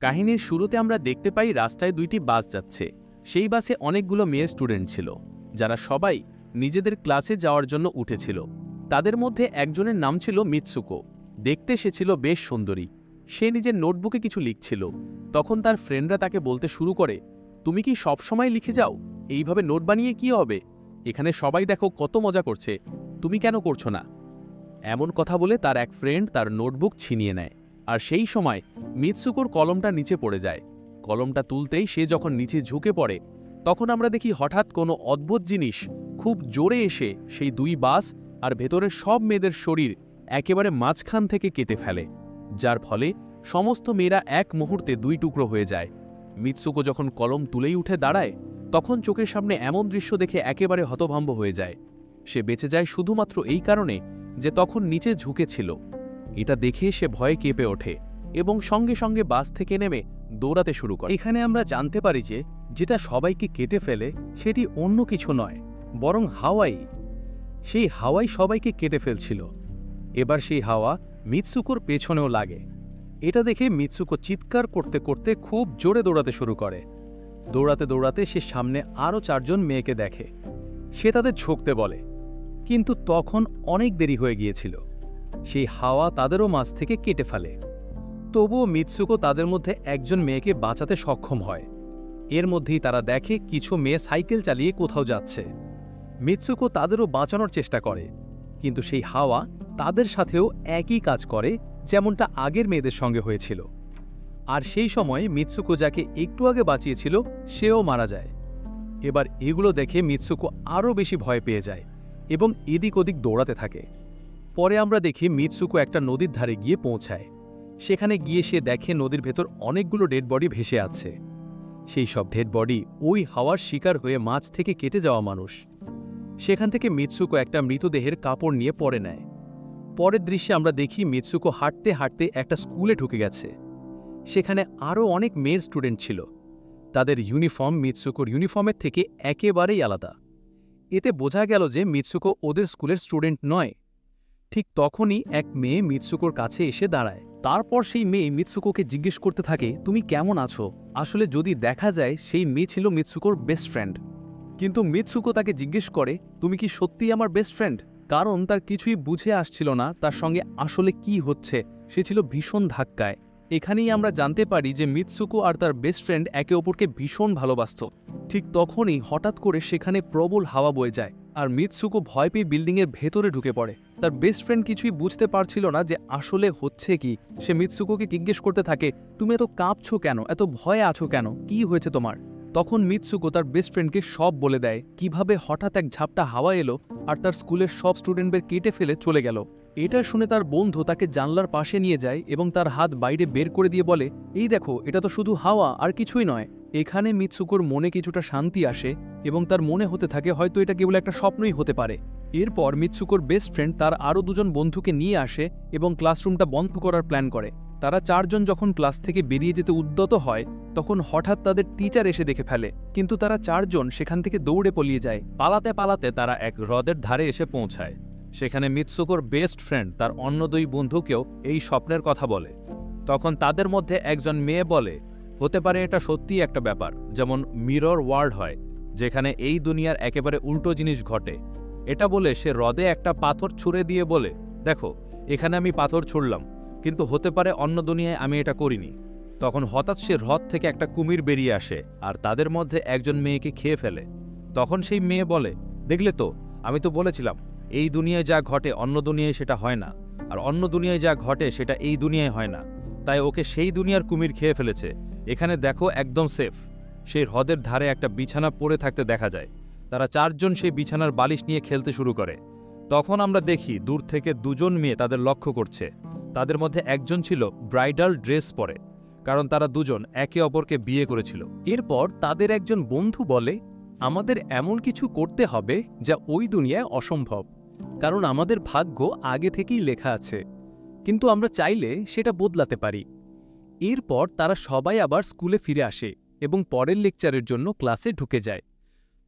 কাহিনীর শুরুতে আমরা দেখতে পাই রাস্তায় দুইটি বাস যাচ্ছে। সেই বাসে অনেকগুলো মেয়ের স্টুডেন্ট ছিল, যারা সবাই নিজেদের ক্লাসে যাওয়ার জন্য উঠেছিল। তাদের মধ্যে একজনের নাম ছিল মিৎসুকো। দেখতে সে ছিল বেশ সুন্দরী। সে নিজের নোটবুকে কিছু লিখছিল। তখন তার ফ্রেন্ডরা তাকে বলতে শুরু করে, তুমি কি সব সময় লিখে যাও? এইভাবে নোট বানিয়ে কি হবে? এখানে সবাই দেখো কত মজা করছে। তুমি কেন করছ না? এমন কথা বলে তার এক ফ্রেন্ড তার নোটবুক ছিনিয়ে নেয়। আর সেই সময় মিৎসুকোর কলমটা নিচে পড়ে যায়। কলমটা তুলতেই সে যখন নিচে ঝুঁকে পড়ে, তখন আমরা দেখি হঠাৎ কোনো অদ্ভুত জিনিস খুব জোরে এসে সেই দুই বাস আর ভেতরের সব মেয়েদের শরীর একেবারে মাঝখান থেকে কেটে ফেলে, যার ফলে সমস্ত মেয়েরা এক মুহূর্তে দুই টুকরো হয়ে যায়। মিৎসুকো যখন কলম তুলেই উঠে দাঁড়ায়, তখন চোখের সামনে এমন দৃশ্য দেখে একেবারে হতভম্ব হয়ে যায়। সে বেঁচে যায় শুধুমাত্র এই কারণে যে তখন নিচে ঝুঁকেছিল এটা দেখে সে ভয়ে কেঁপে ওঠে এবং সঙ্গে সঙ্গে বাস থেকে নেমে দৌড়াতে শুরু করে। এখানে আমরা জানতে পারি যে যেটা সবাইকে কেটে ফেলে সেটি অন্য কিছু নয়, বরং হাওয়াই। সেই হাওয়াই সবাইকে কেটে ফেলছিল। এবার সেই হাওয়া মিৎসুকোর পেছনেও লাগে। এটা দেখে মিৎসুকো চিৎকার করতে করতে খুব জোরে দৌড়াতে শুরু করে। দৌড়াতে দৌড়াতে সে সামনে আরও চারজন মেয়েকে দেখে। সে তাদের ঝুঁকতে বলে। কিন্তু তখন অনেক দেরি হয়ে গিয়েছিল। সেই হাওয়া তাদেরও মাঝ থেকে কেটে ফেলে। তবুও মিৎসুকো তাদের মধ্যে একজন মেয়েকে বাঁচাতে সক্ষম হয়। এর মধ্যেই তারা দেখে কিছু মেয়ে সাইকেল চালিয়ে কোথাও যাচ্ছে। মিৎসুকো তাদেরও বাঁচানোর চেষ্টা করে, কিন্তু সেই হাওয়া তাদের সাথেও একই কাজ করে যেমনটা আগের মেয়েদের সঙ্গে হয়েছিল। আর সেই সময় মিৎসুকো যাকে একটু আগে বাঁচিয়েছিল, সেও মারা যায়। এবার এগুলো দেখে মিৎসুকো আরও বেশি ভয় পেয়ে যায় এবং এদিক ওদিক দৌড়াতে থাকে। পরে আমরা দেখি মিৎসুকো একটা নদীর ধারে গিয়ে পৌঁছায়। সেখানে গিয়ে সে দেখে নদীর ভেতর অনেকগুলো ডেড বডি ভেসে আছে। সেই সব ডেড বডি ওই হাওয়ার শিকার হয়ে মাছ থেকে কেটে যাওয়া মানুষ। সেখান থেকে মিৎসুকো একটা মৃতদেহের কাপড় নিয়ে পরে নেয়। পরের দৃশ্যে আমরা দেখি মিৎসুকো হাঁটতে হাঁটতে একটা স্কুলে ঢুকে গেছে। সেখানে আরও অনেক মেয়ের স্টুডেন্ট ছিল। তাদের ইউনিফর্ম মিৎসুকোর ইউনিফর্মের থেকে একেবারেই আলাদা। এতে বোঝা গেল যে মিৎসুকো ওদের স্কুলের স্টুডেন্ট নয়। ঠিক তখনই এক মেয়ে মিৎসুকোর কাছে এসে দাঁড়ায়। তারপর সেই মেয়ে মিৎসুকোকে জিজ্ঞেস করতে থাকে, তুমি কেমন আছো? আসলে যদি দেখা যায়, সেই মেয়ে ছিল মিৎসুকোর বেস্ট ফ্রেন্ড কিন্তু মিৎসুকো তাকে জিজ্ঞেস করে, তুমি কি সত্যিই আমার বেস্ট ফ্রেন্ড কারণ তার কিছুই বুঝে আসছিল না, তার সঙ্গে আসলে কি হচ্ছে, সে ছিল ভীষণ ধাক্কায়। এখানেই আমরা জানতে পারি যে মিৎসুকো আর তার বেস্ট ফ্রেন্ড একে অপরকে ভীষণ ভালোবাসত। ঠিক তখনই হঠাৎ করে সেখানে প্রবল হাওয়া বয়ে যায়। আর মিৎসুকো ভয় পেয়ে বিল্ডিংয়ের ভেতরে ঢুকে পড়ে। তার বেস্ট ফ্রেন্ড কিছুই বুঝতে পারছিল না যে আসলে হচ্ছে কি। সে মিৎসুকোকে জিজ্ঞেস করতে থাকে, তুমি এত কাঁপছো কেন? এত ভয়ে আছো কেন? কি হয়েছে তোমার? তখন মিৎসুকো তার বেস্ট ফ্রেন্ডকে সব বলে দেয়, কীভাবে হঠাৎ এক ঝাপটা হাওয়া এলো আর তার স্কুলের সব স্টুডেন্টদের কেটে ফেলে চলে গেল। এটা শুনে তার বন্ধু তাকে জানলার পাশে নিয়ে যায় এবং তার হাত বাইরে বের করে দিয়ে বলে, এই দেখো, এটা তো শুধু হাওয়া, আর কিছুই নয়। এখানে মিৎসুকোর মনে কিছুটা শান্তি আসে এবং তার মনে হতে থাকে হয়তো এটা কেবল একটা স্বপ্নই হতে পারে। এরপর মিৎসুকোর বেস্ট ফ্রেন্ড তার আরও দুজন বন্ধুকে নিয়ে আসে এবং ক্লাসরুমটা বন্ধ করার প্ল্যান করে। তারা চারজন যখন ক্লাস থেকে বেরিয়ে যেতে উদ্যত হয়, তখন হঠাৎ তাদের টিচার এসে দেখে ফেলে। কিন্তু তারা চারজন সেখান থেকে দৌড়ে পলিয়ে যায়। পালাতে পালাতে তারা এক হ্রদের ধারে এসে পৌঁছায়। সেখানে মিৎসুকোর বেস্ট ফ্রেন্ড তার অন্য দুই বন্ধুকেও এই স্বপ্নের কথা বলে। তখন তাদের মধ্যে একজন মেয়ে বলে, হতে পারে এটা সত্যিই একটা ব্যাপার, যেমন মিরর ওয়ার্ল্ড হয়, যেখানে এই দুনিয়ার একেবারে উল্টো জিনিস ঘটে। এটা বলে সে হ্রদে একটা পাথর ছুঁড়ে দিয়ে বলে, দেখো, এখানে আমি পাথর ছুড়লাম, কিন্তু হতে পারে অন্য দুনিয়ায় আমি এটা করিনি। তখন হঠাৎ সে হ্রদ থেকে একটা কুমির বেরিয়ে আসে আর তাদের মধ্যে একজন মেয়েকে খেয়ে ফেলে। তখন সেই মেয়ে বলে, দেখলে তো, আমি তো বলেছিলাম এই দুনিয়ায় যা ঘটে অন্য দুনিয়ায় সেটা হয় না, আর অন্য দুনিয়ায় যা ঘটে সেটা এই দুনিয়ায় হয় না। তাই ওকে সেই দুনিয়ার কুমির খেয়ে ফেলেছে। এখানে দেখো একদম সেফ। সেই হ্রদের ধারে একটা বিছানা পড়ে থাকতে দেখা যায়। তারা চারজন সেই বিছানার বালিশ নিয়ে খেলতে শুরু করে। তখন আমরা দেখি দূর থেকে দুজন মেয়ে তাদের লক্ষ্য করছে। তাদের মধ্যে একজন ছিল ব্রাইডাল ড্রেস পরে, কারণ তারা দুজন একে অপরকে বিয়ে করেছিল। এরপর তাদের একজন বন্ধু বলে, আমাদের এমন কিছু করতে হবে যা ওই দুনিয়ায় অসম্ভব। কারণ আমাদের ভাগ্য আগে থেকেই লেখা আছে। কিন্তু আমরা চাইলে সেটা বদলাতে পারি। এরপর তারা সবাই আবার স্কুলে ফিরে আসে এবং পরের লেকচারের জন্য ক্লাসে ঢুকে যায়।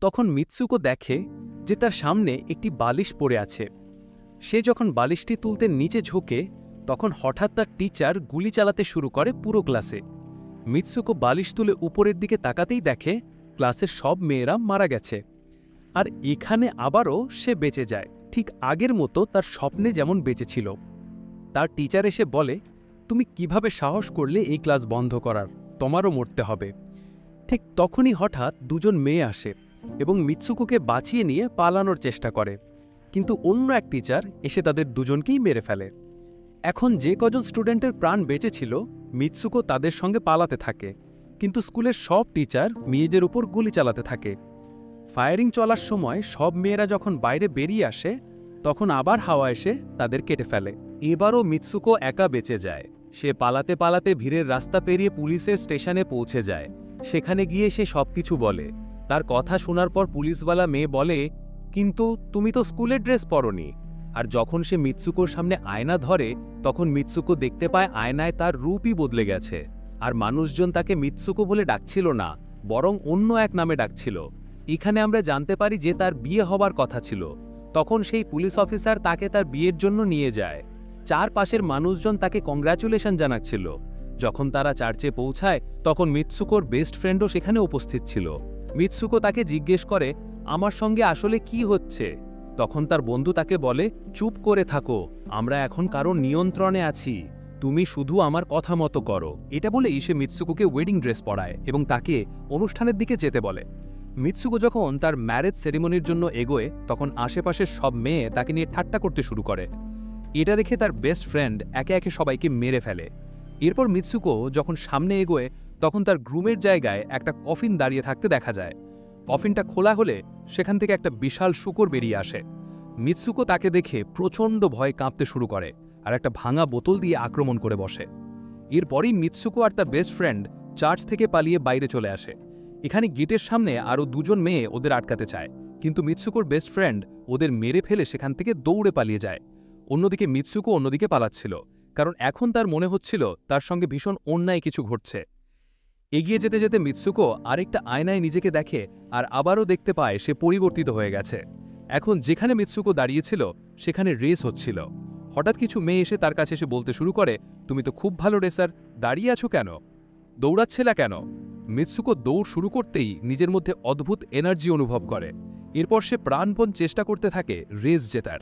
তখন মিৎসুকো দেখে যে তার সামনে একটি বালিশ পড়ে আছে। সে যখন বালিশটি তুলতে নিচে ঝোঁকে, তখন হঠাৎ তার টিচার গুলি চালাতে শুরু করে পুরো ক্লাসে। মিৎসুকো বালিশ তুলে উপরের দিকে তাকাতেই দেখে ক্লাসের সব মেয়েরা মারা গেছে। আর এখানে আবারও সে বেঁচে যায়। ঠিক আগের মতো তার স্বপ্নে যেমন বেঁচে ছিল তার টিচার এসে বলে, তুমি কীভাবে সাহস করলে এই ক্লাস বন্ধ করার? তোমারও মরতে হবে। ঠিক তখনই হঠাৎ দুজন মেয়ে আসে এবং মিৎসুকোকে বাঁচিয়ে নিয়ে পালানোর চেষ্টা করে। কিন্তু অন্য এক টিচার এসে তাদের দুজনকেই মেরে ফেলে। এখন যে কজন স্টুডেন্টের প্রাণ বেঁচে ছিল মিৎসুকো তাদের সঙ্গে পালাতে থাকে। কিন্তু স্কুলের সব টিচার মেয়েদের উপর গুলি চালাতে থাকে। ফায়ারিং চলার সময় সব মেয়েরা যখন বাইরে বেরিয়ে আসে, তখন আবার হাওয়া এসে তাদের কেটে ফেলে। এবারও মিৎসুকো একা বেঁচে যায়। সে পালাতে পালাতে ভিড়ের রাস্তা পেরিয়ে পুলিশের স্টেশনে পৌঁছে যায়। সেখানে গিয়ে সে সবকিছু বলে। তার কথা শোনার পর পুলিশওয়ালা মেয়ে বলে, কিন্তু তুমি তো স্কুলের ড্রেস পরনি। আর যখন সে মিৎসুকোর সামনে আয়না ধরে, তখন মিৎসুকো দেখতে পায় আয়নায় তার রূপই বদলে গেছে। আর মানুষজন তাকে মিৎসুকো বলে ডাকছিল না, বরং অন্য এক নামে ডাকছিল। এখানে আমরা জানতে পারি যে তার বিয়ে হবার কথা ছিল। তখন সেই পুলিশ অফিসার তাকে তার বিয়ের জন্য নিয়ে যায়। চারপাশের মানুষজন তাকে কংগ্রাচুলেশন জানাচ্ছিল। যখন তারা চার্চে পৌঁছায়, তখন মিৎসুকোর বেস্ট ফ্রেন্ডও সেখানে উপস্থিত ছিল। মিৎসুকো তাকে জিজ্ঞেস করে, আমার সঙ্গে আসলে কি হচ্ছে? তখন তার বন্ধু তাকে বলে, চুপ করে থাকো, আমরা এখন কারও নিয়ন্ত্রণে আছি। তুমি শুধু আমার কথা মতো করো। এটা বলেই সে মিৎসুকোকে ওয়েডিং ড্রেস পরায় এবং তাকে অনুষ্ঠানের দিকে যেতে বলে। মিৎসুকো যখন তার ম্যারেজ সেরিমনির জন্য এগোয়, তখন আশেপাশের সব মেয়ে তাকে নিয়ে ঠাট্টা করতে শুরু করে। এটা দেখে তার বেস্ট ফ্রেন্ড একে একে সবাইকে মেরে ফেলে। এরপর মিৎসুকো যখন সামনে এগোয়, তখন তার গ্রুমের জায়গায় একটা কফিন দাঁড়িয়ে থাকতে দেখা যায়। কফিনটা খোলা হলে সেখান থেকে একটা বিশাল শুকর বেরিয়ে আসে। মিৎসুকো তাকে দেখে প্রচণ্ড ভয় কাঁপতে শুরু করে আর একটা ভাঙা বোতল দিয়ে আক্রমণ করে বসে। এরপরই মিৎসুকো আর তার বেস্ট ফ্রেন্ড চার্চ থেকে পালিয়ে বাইরে চলে আসে। এখানে গেটের সামনে আরও দুজন মেয়ে ওদের আটকাতে চায়। কিন্তু মিৎসুকোর বেস্ট ফ্রেন্ড ওদের মেরে ফেলে সেখান থেকে দৌড়ে পালিয়ে যায়। অন্যদিকে মিৎসুকো অন্যদিকে পালাচ্ছিল, কারণ এখন তার মনে হচ্ছিল তার সঙ্গে ভীষণ অন্যায় কিছু ঘটছে। এগিয়ে যেতে যেতে মিৎসুকো আরেকটা আয়নায় নিজেকে দেখে আর আবারও দেখতে পায় সে পরিবর্তিত হয়ে গেছে। এখন যেখানে মিৎসুকো দাঁড়িয়েছিল, সেখানে রেস হচ্ছিল। হঠাৎ কিছু মেয়ে এসে তার কাছে এসে বলতে শুরু করে, তুমি তো খুব ভালো রেসার দাঁড়িয়ে আছো কেন? দৌড়াচ্ছিলা কেন? মিৎসুকো দৌড় শুরু করতেই নিজের মধ্যে অদ্ভুত এনার্জি অনুভব করে। এরপর সে প্রাণপণ চেষ্টা করতে থাকে রেস জেতার।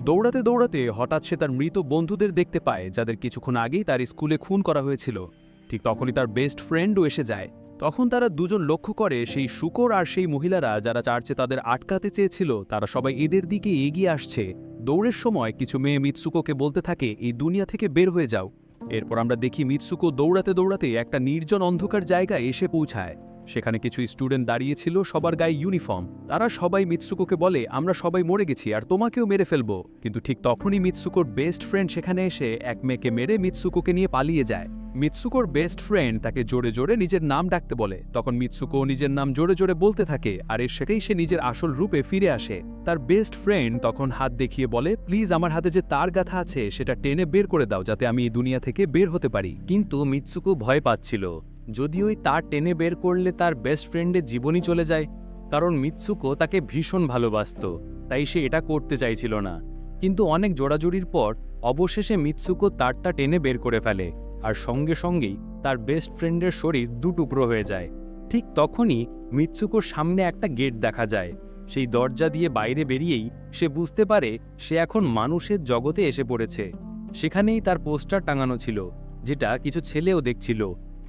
দৌড়াতে দৌড়াতে হঠাৎ সে তার মৃত বন্ধুদের দেখতে পায়, যাদের কিছুক্ষণ আগেই তার স্কুলে খুন করা হয়েছিল। ঠিক তখনই তার বেস্ট ফ্রেন্ডও এসে যায়। তখন তারা দুজন লক্ষ্য করে সেই শুকর আর সেই মহিলারা যারা চার্চে তাদের আটকাতে চেয়েছিল, তারা সবাই এদের দিকে এগিয়ে আসছে। দৌড়ের সময় কিছু মেয়ে মিৎসুকোকে বলতে থাকে, এই দুনিয়া থেকে বের হয়ে যাও। এরপর আমরা দেখি মিৎসুকো দৌড়াতে দৌড়াতে একটা নির্জন অন্ধকার জায়গায় এসে পৌঁছায়। সেখানে কিছু স্টুডেন্ট দাঁড়িয়েছিল, সবার গায়ে ইউনিফর্ম। তারা সবাই মিৎসুকোকে বলে, আমরা সবাই মরে গেছি আর তোমাকেও মেরে ফেলব। কিন্তু ঠিক তখনই মিৎসুকোর বেস্ট ফ্রেন্ড সেখানে এসে এক মেয়েকে মেরে মিৎসুকোকে নিয়ে পালিয়ে যায়। মিৎসুকোর বেস্ট ফ্রেন্ড তাকে জোরে জোরে নিজের নাম ডাকতে বলে। তখন মিৎসুকো নিজের নাম জোরে জোরে বলতে থাকে আর এর সেটাই সে নিজের আসল রূপে ফিরে আসে। তার বেস্ট ফ্রেন্ড তখন হাত দেখিয়ে বলে, প্লিজ আমার হাতে যে তার গাথা আছে সেটা টেনে বের করে দাও যাতে আমি এই দুনিয়া থেকে বের হতে পারি। কিন্তু মিৎসুকো ভয় পাচ্ছিল। যদি ওই তার টেনে বের করলে তার বেস্ট ফ্রেন্ডের জীবনই চলে যায়, কারণ মিৎসুকো তাকে ভীষণ ভালোবাসত, তাই সে এটা করতে চাইছিল না। কিন্তু অনেক জোড়াজুড়ির পর অবশেষে মিৎসুকো তারটা টেনে বের করে ফেলে। আর সঙ্গে সঙ্গেই তার বেস্ট ফ্রেন্ডের শরীর দু টুকরো হয়ে যায়। ঠিক তখনই মিৎসুকোর সামনে একটা গেট দেখা যায়। সেই দরজা দিয়ে বাইরে বেরিয়েই সে বুঝতে পারে সে এখন মানুষের জগতে এসে পড়েছে। সেখানেই তার পোস্টার টাঙানো ছিল, যেটা কিছু ছেলেও দেখছিল।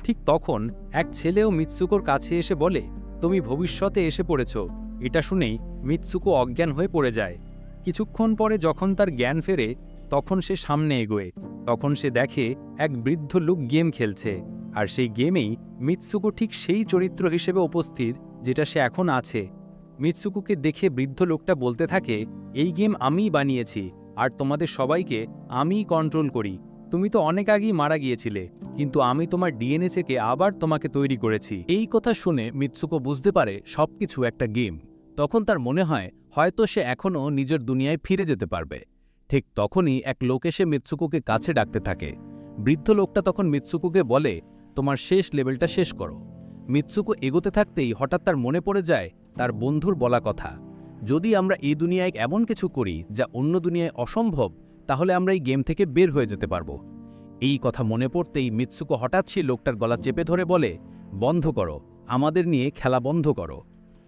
ঠিক তখন এক ছেলেও মিৎসুকোর কাছে এসে বলে, তুমি ভবিষ্যতে এসে পড়েছ। এটা শুনেই মিৎসুকো অজ্ঞান হয়ে পড়ে যায়। কিছুক্ষণ পরে যখন তার জ্ঞান ফেরে, তখন সে সামনে এগোয়। তখন সে দেখে এক বৃদ্ধ লোক গেম খেলছে, আর সেই গেমেই মিৎসুকো ঠিক সেই চরিত্র হিসেবে উপস্থিত যেটা সে এখন আছে। মিৎসুকুকে দেখে বৃদ্ধ লোকটা বলতে থাকে, এই গেম আমিই বানিয়েছি, আর তোমাদের সবাইকে আমিই কন্ট্রোল করি। তুমি তো অনেক আগেই মারা গিয়েছিলে, কিন্তু আমি তোমার ডিএনএ থেকে আবার তোমাকে তৈরি করেছি। এই কথা শুনে মিৎসুকো বুঝতে পারে সবকিছু একটা গেম। তখন তার মনে হয়, হয়তো সে এখনও নিজের দুনিয়ায় ফিরে যেতে পারবে। ঠিক তখনই এক লোক এসে মিৎসুকুকে কাছে ডাকতে থাকে। বৃদ্ধ লোকটা তখন মিৎসুকুকে বলে, তোমার শেষ লেভেলটা শেষ করো। মিৎসুকু এগোতে থাকতেই হঠাৎ তার মনে পড়ে যায় তার বন্ধুর বলা কথা, যদি আমরা এই দুনিয়ায় এমন কিছু করি যা অন্য দুনিয়ায় অসম্ভব, তাহলে আমরা এই গেম থেকে বের হয়ে যেতে পারব। এই কথা মনে পড়তেই মিৎসুকো হঠাৎ সেই লোকটার গলা চেপে ধরে বলে, বন্ধ করো, আমাদের নিয়ে খেলা বন্ধ করো।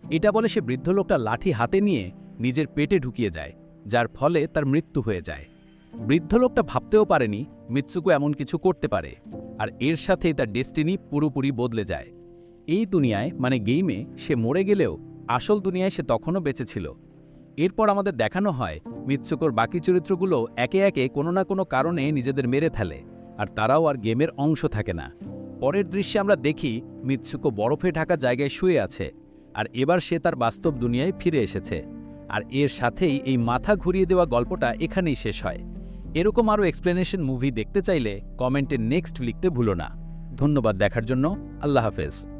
এটা বলে সে বৃদ্ধ লোকটা লাঠি হাতে নিয়ে নিজের পেটে ঢুকিয়ে যায়। যার ফলে তার মৃত্যু হয়ে যায়। বৃদ্ধ লোকটা ভাবতেও পারেনি মিৎসুকো এমন কিছু করতে পারে, আর এর সাথেই তার ডেস্টিনি পুরোপুরি বদলে যায়। এই দুনিয়ায় মানে গেইমে, সে মরে গেলেও আসল দুনিয়ায় সে তখনও বেঁচে ছিল। এরপর আমাদের দেখানো হয় মিৎসুকোর বাকি চরিত্রগুলো একে একে কোনো না কোনো কারণে নিজেদের মেরে ফেলে, আর তারাও আর গেমের অংশ থাকে না। পরের দৃশ্যে আমরা দেখি মিৎসুকো বরফে ঢাকা জায়গায় শুয়ে আছে, আর এবার সে তার বাস্তব দুনিয়ায় ফিরে এসেছে। আর এর সাথেই এই মাথা ঘুরিয়ে দেওয়া গল্পটা এখানেই শেষ হয়। এরকম আরও এক্সপ্লেনেশন মুভি দেখতে চাইলে কমেন্টে নেক্সট লিখতে ভুলো না। ধন্যবাদ দেখার জন্য। আল্লাহ হাফেজ।